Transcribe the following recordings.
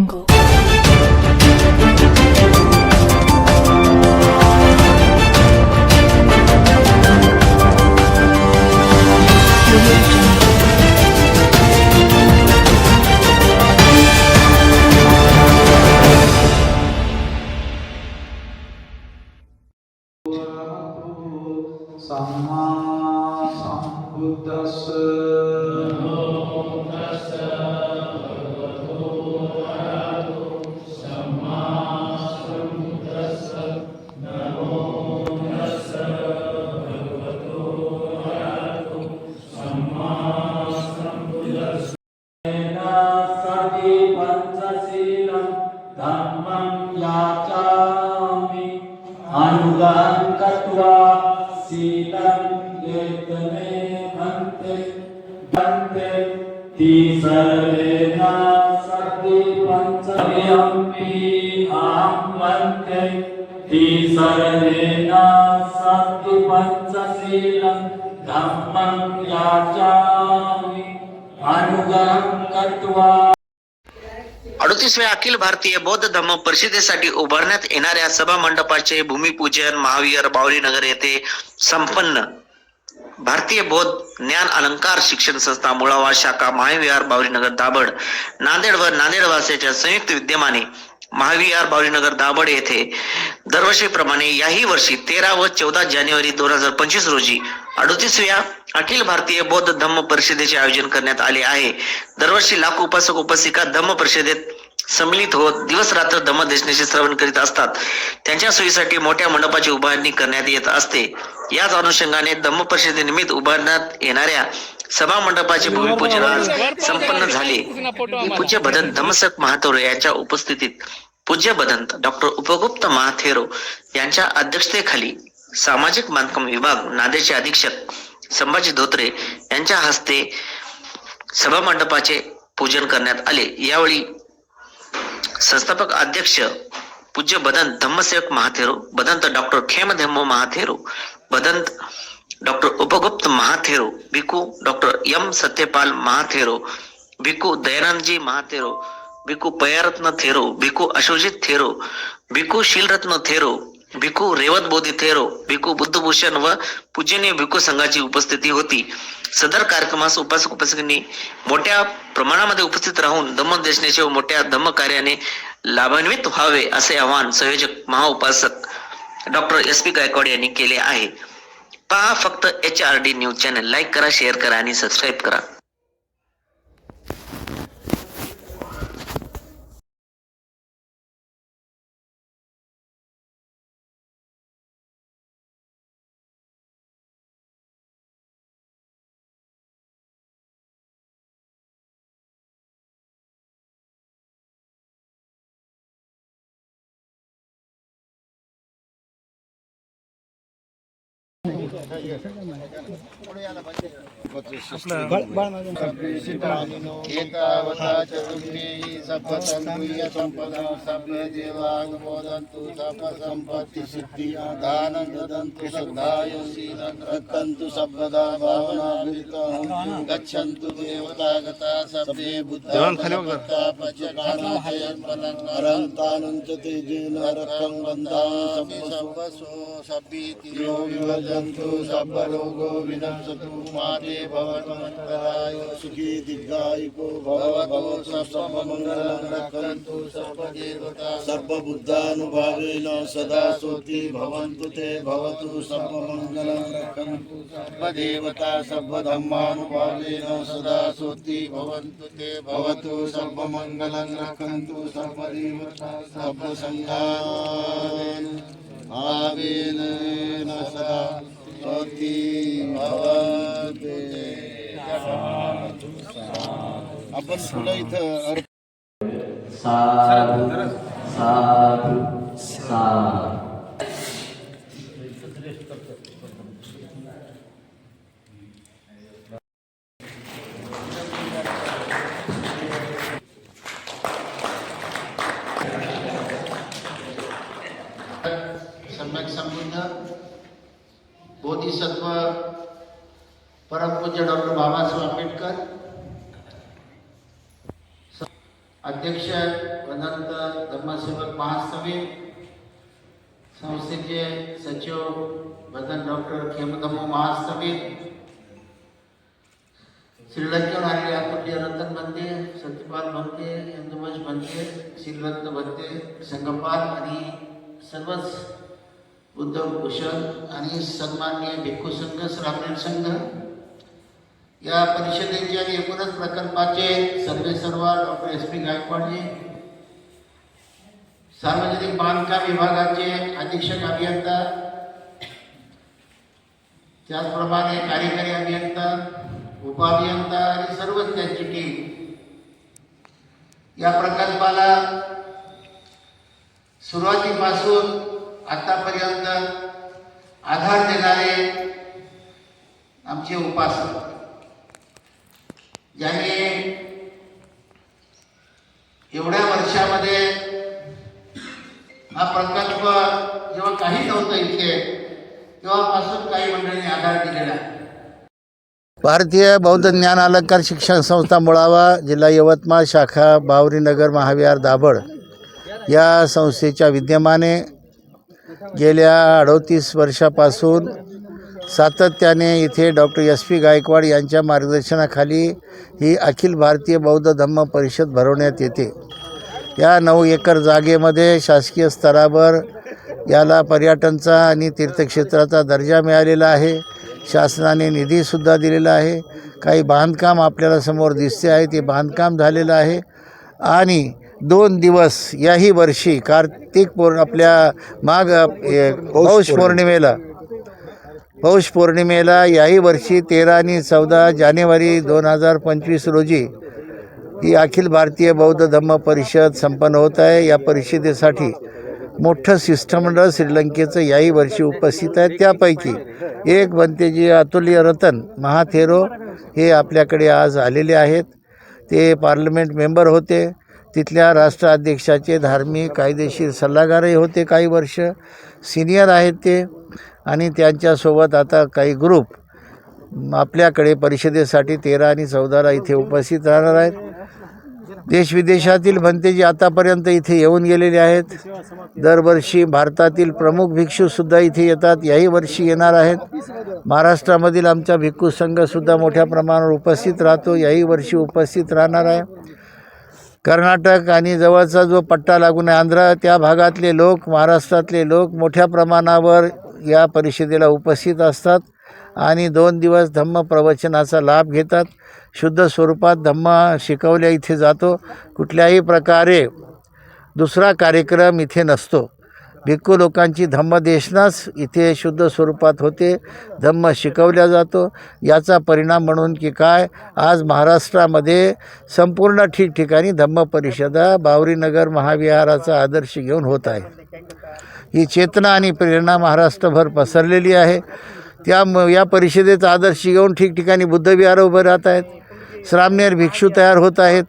Jungle. Sama Sambuddhasa पञ्चम्यम्पि अहं भन्ते पञ्चशीलं धर्मं याचामि अनुगां अडतीसव्या अखिल भारतीय बौद्ध धम्म परिषदेसाठी उभारण्यात येणाऱ्या सभा मंडपाचे भूमिपूजन महावीर बावली नगर येथे संपन्न. भारतीय बौद्ध ज्ञान अलंकार शिक्षण संस्था मुळावा शाखा महाविहार बावलीनगर दाभड नांदेड व नांदेड वासियाच्या संयुक्त विद्यमाने महाविहार बावलीनगर दाभड येथे दरवर्षीप्रमाणे याही वर्षी तेरा व चौदा जानेवारी दोन हजार पंचवीस रोजी अडतीसव्या अखिल भारतीय बौद्ध धम्म परिषदेचे आयोजन करण्यात आले आहे. दरवर्षी लाखो उपासक उपासिका धम्म परिषदेत सम्मिलित होत दिवस रात्र धम्मदेशनाचे श्रवण करीत असतात. त्यांच्या सोयीसाठी मोठ्या मंडपाची उभारणी करण्यात येत असते. याच अनुषंगाने धम्म परिषदेनिमित्त उभारण्यात येणाऱ्या सभा मंडपाचे भूमिपूजन आज संपन्न झाले. पूज्य भदंत धम्मसक महाथोर यांच्या उपस्थितीत पूज्य बदंत डॉक्टर उपगुप्त महाथेरो यांच्या अध्यक्षतेखाली सामाजिक बांधकाम विभाग नादेचे अधीक्षक संभाजी धोत्रे यांच्या हस्ते सभा मंडपाचे पूजन करण्यात आले. यावेळी संस्थापक अध्यक्ष पूज्य बदंत धम्मसेवक महाथेरो Bhadant doctor Khem Dhammo Mahathero Bhadant doctor Upagupt Mahathero Bhikkhu doctor M Satyapal Mahathero Bhikkhu Dayanandji Mahathero Bhikkhu Payaratna Thero Bhikkhu Ashojit Thero Bhikkhu Shilratna Thero Bhikkhu Revat Bodhi Thero Bhikkhu Buddhabhushan व पूजनीय भिकू संघाची उपस्थिती होती. सदर कार्यक्रमास उपासक उपासकांनी मोठ्या प्रमाणामध्ये उपस्थित राहून धम्म देशनेचे व मोठ्या धम्म कार्याने लाभान्वित व्हावे असे आवाहन संयोजक महाउपासक डॉक्टर एस पी गायकवाड यांनी केले आहे. पहा फक्त H R D news channel. Like करा शेअर करा आणि सबस्क्राईब करा. సంపదంతు సర్వ సంపత్తి సిద్ధి దానం దదంతు శ్రద్ధాయో శీలం రక్షంతు సర్వదా భావనామృతం గచ్చంతు దేవతాగత సభే బుద్ధాపచకారంతానుంచ తేజేన రక్తం వందాం సర్వసో సభ్యతి యో విభజంతు सभ्येतिरो विभजन्तु सर्वरोगो विनशतु माते भवतु मङ्गलाय। सुखी दीर्घायुको भवतु सर्वमङ्गलं रक्षन्तु सर्वदेवता। सर्वबुद्धानुभावेन सदा सोति भवन्तु ते भवतु सर्वमङ्गलं रक्षन्तु सर्वदेवता। सर्वधर्मानुभावेन सदा सोति भवन्तु ते भवतु सर्वमङ्गलं रक्षन्तु सर्वदेवता। सर्वसङ्घान् भावेन सदा सोति आपण फुलं इथं अर्पण साधु साधु साधु सम्यक संबंध बोधिसत्व परमपूज्य डॉक्टर बाबासाहेब आंबेडकर, अध्यक्ष तदनंतर धर्मसेवक महासभे, संस्थेचे सचिव बदन डॉक्टर खेमधम्म महासभेत श्रीलंकेहून आलेले अतुल्य रतन बनते, सत्यपाल बनते इंदुमश बनते श्रीरत्न बनते संगपाल आणि सर्वच उद्धव कुशल आणि सन्मान्य भिक्खू संघ श्रामीण संघ. या परिषदेचे आणि एकूणच प्रकल्पाचे सर्वे सर्वा डॉक्टर एस पी गायकवाडजी सार्वजनिक बांधकाम विभागाचे अधीक्षक अभियंता त्याचप्रमाणे कार्यकारी अभियंता उपअभियंता आणि सर्वच त्यांची टीम या प्रकल्पाला सुरुवातीपासून आतापर्यंत आधार देणारे आमचे उपासक ज्यांनी एवढ्या वर्षामध्ये हा प्रकल्प जेव्हा काही नव्हतं इथे तेव्हापासून काही मंडळींनी आधार दिलेला आहे. भारतीय बौद्ध ज्ञान अलंकार शिक्षण संस्था मुळावा जिल्हा यवतमाळ शाखा बावरीनगर महाविहार दाभड या संस्थेच्या विद्यमाने गेल्या अडोतीस वर्षापासून सातत्याने इथे डॉक्टर एस पी गायकवाड यांच्या मार्गदर्शनाखाली ही अखिल भारतीय बौद्ध धम्म परिषद भरवण्यात येते. या नऊ एकर जागेमध्ये शासकीय स्तरावर याला पर्यटनचा आणि तीर्थक्षेत्राचा दर्जा मिळालेला आहे. शासनाने निधीसुद्धा दिलेला आहे. काही बांधकाम आपल्याला समोर दिसते आहे ते बांधकाम झालेलं आहे. आणि दोन दिवस याही वर्षी कार्तिक पौर आपल्या माग पौष पौर्णिमेला. पौष पौर्णिमेला याही वर्षी तेरा आणि चौदा जानेवारी दोन हजार पंचवीस रोजी ही अखिल भारतीय बौद्ध धम्म परिषद संपन्न होत आहे. या परिषदेसाठी मोठं शिष्टमंडळ श्रीलंकेचं याही वर्षी उपस्थित आहे. त्यापैकी एक बनतेजी अतुल्य रतन महाथेरो हे आपल्याकडे आज आलेले आहेत. ते पार्लमेंट मेंबर होते. तिथल्या राष्ट्राध्यक्षाचे धार्मिक कायदेशीर सल्लागारही होते काही वर्ष. सिनियर आहेत ते आणि त्यांच्यासोबत आता काही ग्रुप आपल्याकडे परिषदेसाठी तेरा आणि चौदाला इथे उपस्थित राहणार आहेत. देशविदेशातील भंतेजी आतापर्यंत इथे येऊन गेलेले आहेत. दरवर्षी भारतातील प्रमुख भिक्षूसुद्धा इथे येतात. याही वर्षी येणार आहेत. महाराष्ट्रामधील आमचा भिक्खू संघसुद्धा मोठ्या प्रमाणावर उपस्थित राहतो. याही वर्षी उपस्थित राहणार आहे. कर्नाटक आणि जवळचा जो पट्टा लागून आहे आंध्र त्या भागातले लोक महाराष्ट्रातले लोक मोठ्या प्रमाणावर या परिषदेला उपस्थित असतात आणि दोन दिवस धम्म प्रवचनाचा लाभ घेतात. शुद्ध स्वरूपात धम्म शिकवल्या इथे जातो. कुठल्याही प्रकारे दुसरा कार्यक्रम इथे नसतो. भिक्खू लोकांची धम्मदेशनाच इथे शुद्ध स्वरूपात होते. धम्म शिकवल्या जातो. याचा परिणाम म्हणून की काय? आज महाराष्ट्रामध्ये संपूर्ण ठिकठिकाणी धम्म परिषदा बावरीनगर महाविहाराचा आदर्श घेऊन होत आहे. ही चेतना आणि प्रेरणा महाराष्ट्रभर पसरलेली आहे. त्या म- या परिषदेचा आदर्श घेऊन ठिकठिकाणी बुद्धविहार उभे राहत आहेत. श्रामनेर भिक्षू तयार होत आहेत.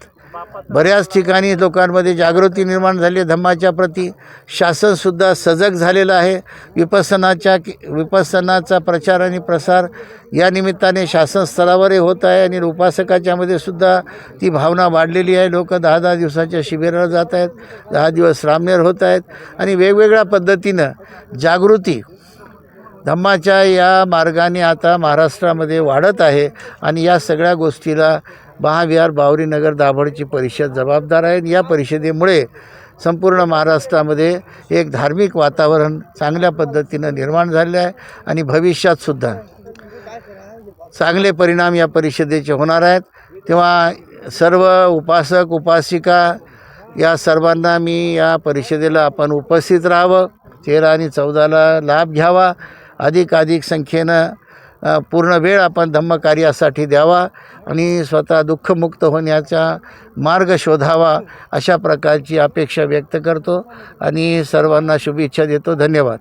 बऱ्याच ठिकाणी लोकांमध्ये जागृती निर्माण झाली आहे. धम्माच्या प्रती शासनसुद्धा सजग झालेलं आहे. विपसनाच्या विपसनाचा प्रचार आणि प्रसार या निमित्ताने शासन स्तरावरही होत आहे आणि उपासकाच्यामध्ये सुद्धा ती भावना वाढलेली आहे. लोक दहा दहा दिवसाच्या शिबिराला जात आहेत. दहा दिवस रामनेर होत आहेत. आणि वेगवेगळ्या पद्धतीनं जागृती धम्माच्या या मार्गाने आता महाराष्ट्रामध्ये वाढत आहे. आणि या सगळ्या गोष्टीला महाविहार बावरीनगर दाभडची परिषद जबाबदार आहे. या परिषदेमुळे संपूर्ण महाराष्ट्रामध्ये एक धार्मिक वातावरण चांगल्या पद्धतीनं निर्माण झाले आहे आणि भविष्यातसुद्धा चांगले परिणाम या परिषदेचे होणार आहेत. तेव्हा सर्व उपासक उपासिका या सर्वांना मी या परिषदेला आपण उपस्थित राहावं. तेरा आणि चौदाला लाभ घ्यावा. अधिकाधिक संख्येनं पूर्ण वेळ आपण धम्मकार्यासाठी द्यावा आणि स्वतः दुःखमुक्त होण्याचा मार्ग शोधावा अशा प्रकारची अपेक्षा व्यक्त करतो आणि सर्वांना शुभेच्छा देतो धन्यवाद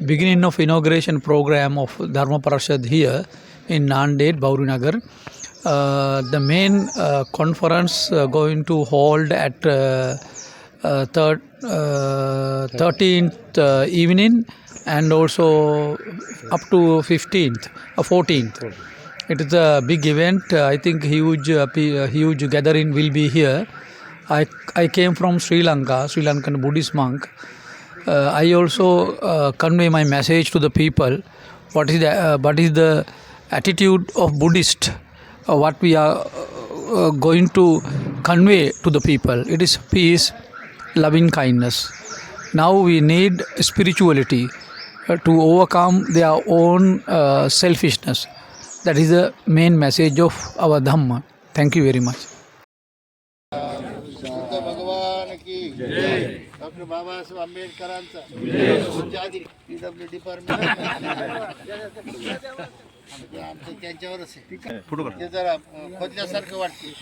beginning of inauguration program of Dharma Parashad here in Nanded, Baurinagar. Uh, the main uh, conference uh, going to hold at uh, uh, third uh, 13th uh, evening and also up to 15th or 14th. It is a big event. Uh, I think huge, uh, uh, huge gathering will be here. I, I came from Sri Lanka, Sri Lankan Buddhist monk. Uh, I also uh, convey my message to the people. What is the, uh, what is the attitude of Buddhist? Uh, what we are uh, going to convey to the people? It is peace, loving kindness. Now we need spirituality uh, to overcome their own uh, selfishness. That is the main message of our Dhamma. Thank you very much. Buddha भगवान की doctor Babasaheb आंबेडकरांचा PW department आमचं त्यांच्यावरच आहे. ते जरा अं, खोदल्यासारखं वाटते